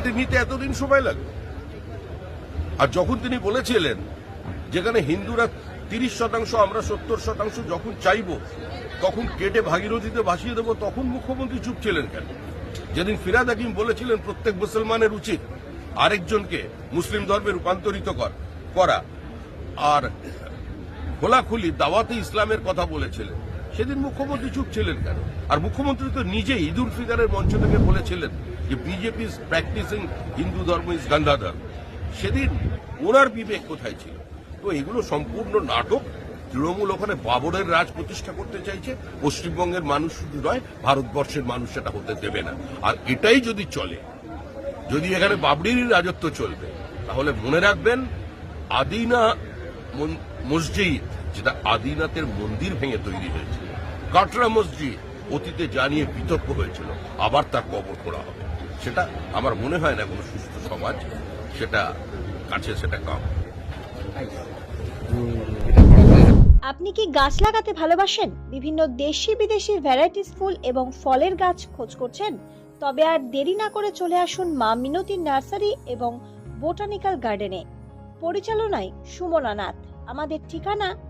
কেটে নিতে এতদিন সময় লাগে। আর যখন তিনি বলেছিলেন, যেখানে হিন্দুরা তিরিশ শতাংশ, আমরা সত্তর শতাংশ যখন চাইব, তখন কেটে ভাগীরথীতে ভাসিয়ে দেবো, তখন মুখ্যমন্ত্রী চুপ ছিলেন কেন? যেদিন ফিরাদ হাকিম বলেছিলেন, প্রত্যেক মুসলমানের উচিত আরেকজনকে মুসলিম ধর্মে রূপান্তরিত করা। আর খোলাখুলি দাওয়াতে ইসলামের কথা বলেছিলেন। সেদিন মুখ্যমন্ত্রী চুপ ছিলেন কেন? আর মুখ্যমন্ত্রী তো নিজে ঈদ উল ফিতরের মঞ্চ থেকে বলেছিলেন যে বিজেপি ইজ প্র্যাকটিসিং হিন্দু ধর্ম ইজ গান্ধাধর্ম সেদিন ওনার বিবেক কোথায় ছিল? তো এগুলো সম্পূর্ণ নাটক। তৃণমূল ওখানে বাবরের রাজ প্রতিষ্ঠা করতে চাইছে। পশ্চিমবঙ্গের মানুষ শুধু নয়, ভারতবর্ষের মানুষ সেটা হতে দেবে না। আর এটাই যদি চলে, যদি এখানে বাবরিরই রাজত্ব চলবে, তাহলে মনে রাখবেন, আদিনা মসজিদ, যেটা আদিনাথের মন্দির ভেঙে তৈরি হয়েছিল কাটরা মসজিদ অতীতে জানিয়ে বিতর্ক হয়েছিল। আবার তার কবর খোঁড়া হবে। সেটা আমার মনে হয় না কোনো সুস্থ সমাজ। সেটা কাছে সেটা কাম। আপনি কি গাছ লাগাতে ভালোবাসেন? বিভিন্ন দেশি বিদেশি ভ্যারাইটিস ফুল এবং ফলের গাছ খোঁজ করছেন? তবে আর দেরি না করে চলে আসুন মা মিনতি নার্সারি এবং বোটানিক্যাল গার্ডেনে। পরিচালনায় সুমনা নাথ। আমাদের ঠিকানা